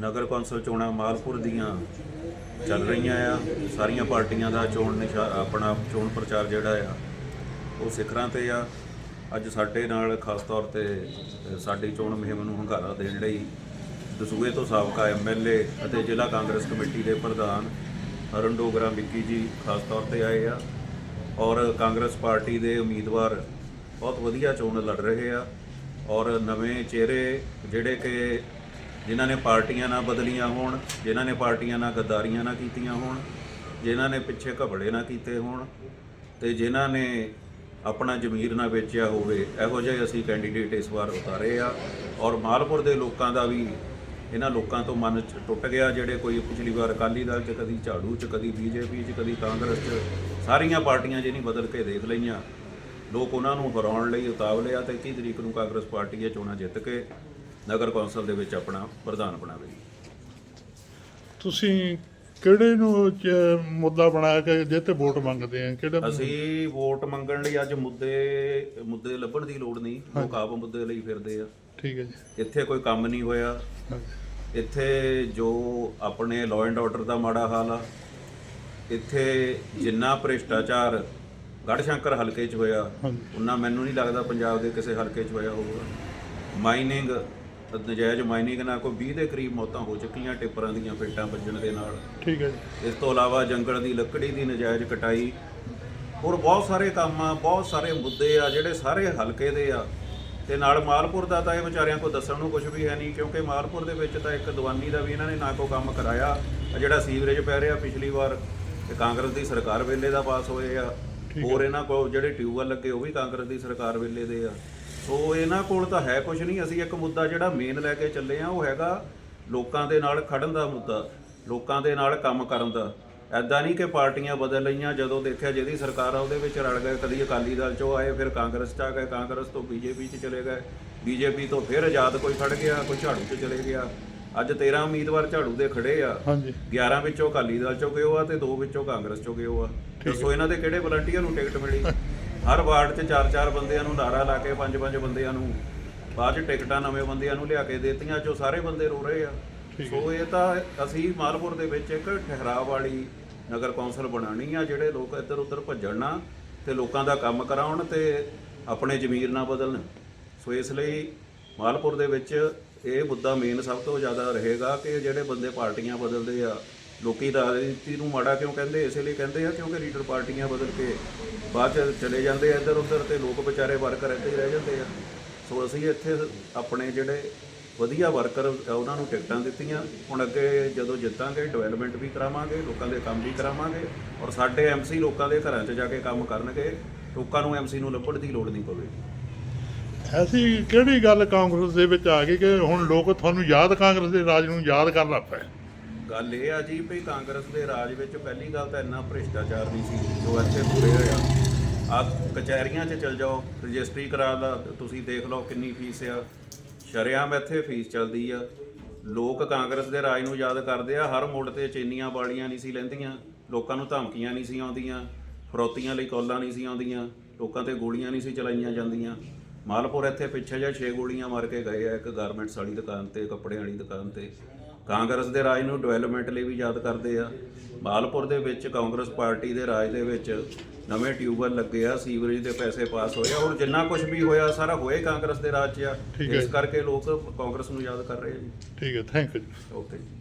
ਨਗਰ council ਚੋਣਾਂ ਮਾਲਪੁਰ ਦੀਆਂ ਚੱਲ ਰਹੀਆਂ ਆ। ਸਾਰੀਆਂ ਪਾਰਟੀਆਂ ਦਾ ਚੋਣ ਨਿਸ਼ਾ, ਆਪਣਾ ਚੋਣ ਪ੍ਰਚਾਰ ਜਿਹੜਾ ਆ, ਉਹ ਸਿਖਰਾਂ ਤੇ ਆ। ਅੱਜ ਸਾਡੇ ਨਾਲ ਖਾਸ ਤੌਰ ਤੇ ਸਾਡੀ ਚੋਣ ਮੁਹਿੰਮ ਨੂੰ ਹੰਗਾਰਾ ਦੇਣ ਲਈ ਦਸੂਏ ਤੋਂ ਸਾਬਕਾ ਐਮਐਲਏ ਅਤੇ ਜ਼ਿਲ੍ਹਾ ਕਾਂਗਰਸ ਕਮੇਟੀ ਦੇ ਪ੍ਰਧਾਨ ਅਰੁਣ ਡੋਗਰਾ ਵਿੱਕੀ ਜੀ ਖਾਸ ਤੌਰ ਤੇ ਆਏ ਆ ਔਰ ਕਾਂਗਰਸ ਪਾਰਟੀ ਦੇ ਉਮੀਦਵਾਰ ਬਹੁਤ ਵਧੀਆ ਚੋਣ ਲੜ ਰਹੇ ਆ। ਔਰ ਨਵੇਂ ਚਿਹਰੇ ਜਿਹੜੇ ਕਿ ਜਿਨ੍ਹਾਂ ਨੇ ਪਾਰਟੀਆਂ ਨਾ ਬਦਲੀਆਂ ਹੋਣ, ਜਿਨ੍ਹਾਂ ਨੇ ਪਾਰਟੀਆਂ ਨਾਲ ਗੱਦਾਰੀਆਂ ਨਾ ਕੀਤੀਆਂ ਹੋਣ, ਜਿਨ੍ਹਾਂ ਨੇ ਪਿੱਛੇ ਘਬੜੇ ਨਾ ਕੀਤੇ ਹੋਣ ਤੇ ਜਿਨ੍ਹਾਂ ਨੇ ਆਪਣਾ ਜ਼ਮੀਰ ਨਾ ਵੇਚਿਆ ਹੋਵੇ, ਇਹੋ ਜਿਹੇ ਅਸੀਂ ਕੈਂਡੀਡੇਟ ਇਸ ਵਾਰ ਉਤਾਰੇ ਆ। ਔਰ ਮਾਲਪੁਰ ਦੇ ਲੋਕਾਂ ਦਾ ਵੀ ਇਹਨਾਂ ਲੋਕਾਂ ਤੋਂ ਮਨ ਟੁੱਟ ਗਿਆ, ਜਿਹੜੇ ਕੋਈ ਪਿਛਲੀ ਵਾਰ ਅਕਾਲੀ ਦਲ ਚ, ਕਦੀ ਝਾੜੂ ਚ, ਕਦੀ ਬੀਜੇਪੀ ਚ, ਕਦੀ ਕਾਂਗਰਸ ਚ, ਸਾਰੀਆਂ ਪਾਰਟੀਆਂ ਜਿਹਨੀ ਬਦਲ ਕੇ ਦੇਖ ਲਈਆਂ। ਲੋਕ ਉਹਨਾਂ ਨੂੰ ਹਰਾਉਣ ਲਈ ਉਤਾਵਲੇ ਆ ਤੇ 21 ਤਰੀਕ ਨੂੰ ਕਾਂਗਰਸ ਪਾਰਟੀ ਇਹ ਚੋਣਾਂ ਜਿੱਤ ਕੇ ਨਗਰ ਕੌਂਸਲ ਦੇ ਵਿੱਚ ਆਪਣਾ ਪ੍ਰਧਾਨ ਬਣਾਵੇਗੀ ਤੁਸੀਂ ਕਿਹੜੇ ਨੂੰ ਮੁੱਦਾ ਬਣਾ ਕੇ ਤੇ ਵੋਟ ਮੰਗਦੇ ਆ? ਕਿਹੜਾ ਅਸੀਂ ਵੋਟ ਮੰਗਣ ਲਈ ਅੱਜ ਮੁੱਦੇ ਮੁੱਦੇ ਲੱਭਣ ਦੀ ਲੋੜ ਨਹੀਂ। ਲੋਕ ਆਪ ਮੁੱਦੇ ਲਈ ਫਿਰਦੇ ਆ। ਠੀਕ ਹੈ ਜੀ। ਇੱਥੇ ਕੋਈ ਕੰਮ ਨਹੀਂ ਹੋਇਆ। ਇੱਥੇ ਜੋ ਆਪਣੇ ਲਾਅ ਐਂਡ ਆਰਡਰ ਦਾ ਮਾੜਾ ਹਾਲ ਆ ਇੱਥੇ ਜਿੰਨਾ ਭ੍ਰਿਸ਼ਟਾਚਾਰ ਗੜਸ਼ੰਕਰ ਹਲਕੇ 'ਚ ਹੋਇਆ। ਉਹਨਾਂ ਮੈਨੂੰ ਨਹੀਂ ਲੱਗਦਾ ਪੰਜਾਬ ਦੇ ਕਿਸੇ ਹਲਕੇ 'ਚ ਹੋਇਆ ਹੋਊਗਾ। ਮਾਈਨਿੰਗ ਨਜਾਇਜ਼ ਮਾਈਨਿੰਗ ਨਾਲ ਕੋਈ 20 ਦੇ ਕਰੀਬ ਮੌਤਾਂ ਹੋ ਚੁੱਕੀਆਂ ਟਿੱਪਰਾਂ ਦੀਆਂ ਪੇਟਾਂ ਵੱਜਣ ਦੇ ਨਾਲ। ਠੀਕ ਹੈ ਜੀ। ਇਸ ਤੋਂ ਇਲਾਵਾ ਜੰਗਲ ਦੀ ਲੱਕੜੀ ਦੀ ਨਜਾਇਜ਼ ਕਟਾਈ। ਹੋਰ ਬਹੁਤ ਸਾਰੇ ਕੰਮ ਆ ਬਹੁਤ ਸਾਰੇ ਮੁੱਦੇ ਆ ਜਿਹੜੇ ਸਾਰੇ ਹਲਕੇ ਦੇ ਆ। ਤੇ ਨਾਲ ਮਾਲਪੁਰ ਦਾ ਤਾਂ ਇਹ ਵਿਚਾਰਿਆਂ ਕੋ ਦੱਸਣ ਨੂੰ ਕੁਝ ਵੀ ਹੈ ਨਹੀਂ ਕਿਉਂਕਿ ਮਾਲਪੁਰ ਦੇ ਵਿੱਚ ਤਾਂ ਇੱਕ ਦੀਵਾਨੀ ਦਾ ਵੀ ਇਹਨਾਂ ਨੇ ਨਾ ਕੋਈ ਕੰਮ ਕਰਾਇਆ। ਜਿਹੜਾ ਸੀਵਰੇਜ ਪੈ ਰਿਹਾ ਪਿਛਲੀ ਵਾਰ ਤੇ ਕਾਂਗਰਸ ਦੀ ਸਰਕਾਰ ਵੇਲੇ ਦਾ ਪਾਸ ਹੋਏ ਆ। ਹੋਰ ਇਹਨਾਂ ਕੋਲ ਜਿਹੜੇ ਟਿਊਬਵੈਲ ਲੱਗੇ ਉਹ ਵੀ ਕਾਂਗਰਸ ਦੀ ਸਰਕਾਰ ਵੇਲੇ ਦੇ ਆ। ਸੋ ਇਹਨਾਂ ਕੋਲ ਤਾਂ ਹੈ ਕੁਝ ਨਹੀਂ। ਅਸੀਂ ਇੱਕ ਮੁੱਦਾ ਜਿਹੜਾ ਮੇਨ ਲੈ ਕੇ ਚੱਲੇ ਆ ਉਹ ਹੈਗਾ ਲੋਕਾਂ ਦੇ ਨਾਲ ਖੜਨ ਦਾ ਮੁੱਦਾ ਲੋਕਾਂ ਦੇ ਨਾਲ ਕੰਮ ਕਰਨ ਦਾ। ਐਦਾਂ ਨਹੀਂ ਕਿ ਪਾਰਟੀਆਂ ਬਦਲ ਲਈਆਂ ਜਦੋਂ ਦੇਖਿਆ ਜਿਹਦੀ ਸਰਕਾਰ ਆ ਉਹਦੇ ਵਿੱਚ ਰਲ ਗਏ ਕਦੀ ਅਕਾਲੀ ਦਲ ਚੋਂ ਆਏ ਫਿਰ ਕਾਂਗਰਸ ਚ ਆ ਗਏ ਕਾਂਗਰਸ ਤੋਂ ਬੀਜੇਪੀ ਚ ਚਲੇ ਗਏ। ਬੀਜੇਪੀ ਤੋਂ ਫਿਰ ਆਜ਼ਾਦ ਕੋਈ ਖੜ ਗਿਆ ਕੋਈ ਝਾੜੂ ਚ ਚਲੇ ਗਿਆ। ਅੱਜ 13 ਉਮੀਦਵਾਰ ਝਾੜੂ ਦੇ ਖੜੇ ਆ। ਹਾਂਜੀ। 11 ਵਿੱਚੋਂ ਅਕਾਲੀ ਦਲ ਚੋਂ ਗਏ ਹੋ ਆ ਤੇ ਦੋ ਵਿੱਚੋਂ ਕਾਂਗਰਸ ਚੋਂ ਗਏ ਹੋ ਆ? ਦੱਸੋ ਇਹਨਾਂ ਦੇ ਕਿਹੜੇ ਵਲੰਟੀਅਰ ਨੂੰ ਟਿਕਟ ਮਿਲੀ? ਹਰ ਵਾਰਡ 'ਚ ਚਾਰ ਚਾਰ ਬੰਦਿਆਂ ਨੂੰ ਨਾਰਾ ਲਾ ਕੇ ਪੰਜ ਪੰਜ ਬੰਦਿਆਂ ਨੂੰ ਬਾਅਦ 'ਚ ਟਿਕਟਾਂ ਨਵੇਂ ਬੰਦਿਆਂ ਨੂੰ ਲਿਆ ਕੇ ਦੇਤੀਆਂ ਜੋ ਸਾਰੇ ਬੰਦੇ ਰੋ ਰਹੇ ਆ। ਸੋ ਇਹ ਤਾਂ ਅਸੀਂ ਮਾਲਪੁਰ ਦੇ ਵਿੱਚ ਇੱਕ ਠਹਿਰਾਵ ਵਾਲੀ ਨਗਰ ਕੌਂਸਲ ਬਣਾਉਣੀ ਆ ਜਿਹੜੇ ਲੋਕ ਇੱਧਰ ਉੱਧਰ ਭੱਜਣ ਨਾ ਤੇ ਲੋਕਾਂ ਦਾ ਕੰਮ ਕਰਾਉਣ ਤੇ ਆਪਣੇ ਜ਼ਮੀਰ ਨਾ ਬਦਲਣ। ਸੋ ਇਸ ਲਈ ਮਾਲਪੁਰ ਦੇ ਵਿੱਚ ਇਹ ਮੁੱਦਾ ਮੇਨ ਸਭ ਤੋਂ ਜ਼ਿਆਦਾ ਰਹੇਗਾ ਕਿ ਜਿਹੜੇ ਬੰਦੇ ਪਾਰਟੀਆਂ ਬਦਲਦੇ ਆ ਲੋਕੀ ਰਾਜਨੀਤੀ ਨੂੰ ਮਾੜਾ ਕਿਉਂ ਕਹਿੰਦੇ? ਇਸੇ ਲਈ ਕਹਿੰਦੇ ਆ ਕਿਉਂਕਿ ਲੀਡਰ ਪਾਰਟੀਆਂ ਬਦਲ ਕੇ ਬਾਅਦ ਚ ਚਲੇ ਜਾਂਦੇ ਆ ਇੱਧਰ ਉੱਧਰ ਤੇ ਲੋਕ ਵਿਚਾਰੇ ਵਰਕਰ ਇੱਥੇ ਹੀ ਰਹਿ ਜਾਂਦੇ ਆ। ਸੋ ਅਸੀਂ ਇੱਥੇ ਆਪਣੇ ਜਿਹੜੇ ਵਧੀਆ ਵਰਕਰ ਉਹਨਾਂ ਨੂੰ ਟਿਕਟਾਂ ਦਿੱਤੀਆਂ। ਹੁਣ ਅੱਗੇ ਜਦੋਂ ਜਿੱਤਾਂਗੇ ਡਿਵੈਲਪਮੈਂਟ ਵੀ ਕਰਾਵਾਂਗੇ, ਲੋਕਾਂ ਦੇ ਕੰਮ ਵੀ ਕਰਾਵਾਂਗੇ ਔਰ ਸਾਡੇ ਐਮਸੀ ਲੋਕਾਂ ਦੇ ਘਰਾਂ 'ਚ ਜਾ ਕੇ ਕੰਮ ਕਰਨਗੇ, ਲੋਕਾਂ ਨੂੰ ਐਮਸੀ ਨੂੰ ਲੱਭਣ ਦੀ ਲੋੜ ਨਹੀਂ ਪਵੇਗੀ। ਐਸੀ ਕਿਹੜੀ ਗੱਲ ਕਾਂਗਰਸ ਦੇ ਵਿੱਚ ਆ ਗਈ ਕਿ ਹੁਣ ਲੋਕ ਤੁਹਾਨੂੰ ਯਾਦ ਕਾਂਗਰਸ ਦੇ ਰਾਜ ਨੂੰ ਯਾਦ ਕਰਨ ਲੱਗ ਪਏ? ਗੱਲ ਇਹ ਆ ਜੀ ਵੀ ਕਾਂਗਰਸ ਦੇ ਰਾਜ ਵਿੱਚ ਪਹਿਲੀ ਗੱਲ ਤਾਂ ਇੰਨਾ ਭ੍ਰਿਸ਼ਟਾਚਾਰ ਨਹੀਂ ਸੀ ਜੋ ਇੱਥੇ ਪੂਰੇ ਹੋਇਆ ਆ। ਕਚਹਿਰੀਆਂ 'ਚ ਚਲ ਜਾਓ, ਰਜਿਸਟਰੀ ਕਰਾ ਲਾ, ਤੁਸੀਂ ਦੇਖ ਲਓ ਕਿੰਨੀ ਫੀਸ ਆ। ਸ਼ਰੇਆਮ ਇੱਥੇ ਫੀਸ ਚੱਲਦੀ ਆ। ਲੋਕ ਕਾਂਗਰਸ ਦੇ ਰਾਜ ਨੂੰ ਯਾਦ ਕਰਦੇ ਆ, ਹਰ ਮੋੜ ਤੇ ਚੇਨੀਆਂ ਵਾਲੀਆਂ ਨਹੀਂ ਸੀ ਲੈਂਦੀਆਂ, ਲੋਕਾਂ ਨੂੰ ਧਮਕੀਆਂ ਨਹੀਂ ਸੀ ਆਉਂਦੀਆਂ, ਫਰੋਤੀਆਂ ਲਈ ਕਾਲਾਂ ਨਹੀਂ ਸੀ ਆਉਂਦੀਆਂ, ਲੋਕਾਂ ਤੇ ਗੋਲੀਆਂ ਨਹੀਂ ਸੀ ਚਲਾਈਆਂ ਜਾਂਦੀਆਂ। ਮਾਲਪੁਰ ਇੱਥੇ ਪਿੱਛੇ ਜਿਹਾ 6 ਗੋਲੀਆਂ ਮਾਰ ਕੇ ਗਏ ਆ, ਇੱਕ ਗਾਰਮੈਂਟਸ ਵਾਲੀ ਦੁਕਾਨ ਤੇ ਕੱਪੜਿਆਂ ਵਾਲੀ ਦੁਕਾਨ ਤੇ। ਕਾਂਗਰਸ ਦੇ ਰਾਜ ਨੂੰ ਡਿਵੈਲਪਮੈਂਟ ਲਈ ਵੀ ਯਾਦ ਕਰਦੇ ਆ। ਮਾਲਪੁਰ ਦੇ ਵਿੱਚ ਕਾਂਗਰਸ ਪਾਰਟੀ ਦੇ ਰਾਜ ਦੇ ਵਿੱਚ ਨਵੇਂ ਟਿਊਬਵੈਲ ਲੱਗੇ ਆ ਸੀਵਰੇਜ ਦੇ ਪੈਸੇ ਪਾਸ ਹੋਏ ਆ। ਹੁਣ ਜਿੰਨਾ ਕੁਝ ਵੀ ਹੋਇਆ ਸਾਰਾ ਹੋਏ ਕਾਂਗਰਸ ਦੇ ਰਾਜ 'ਚ ਆ। ਇਸ ਕਰਕੇ ਲੋਕ ਕਾਂਗਰਸ ਨੂੰ ਯਾਦ ਕਰ ਰਹੇ ਆ ਜੀ। ਠੀਕ ਹੈ ਥੈਂਕ ਯੂ ਓਕੇ ਜੀ।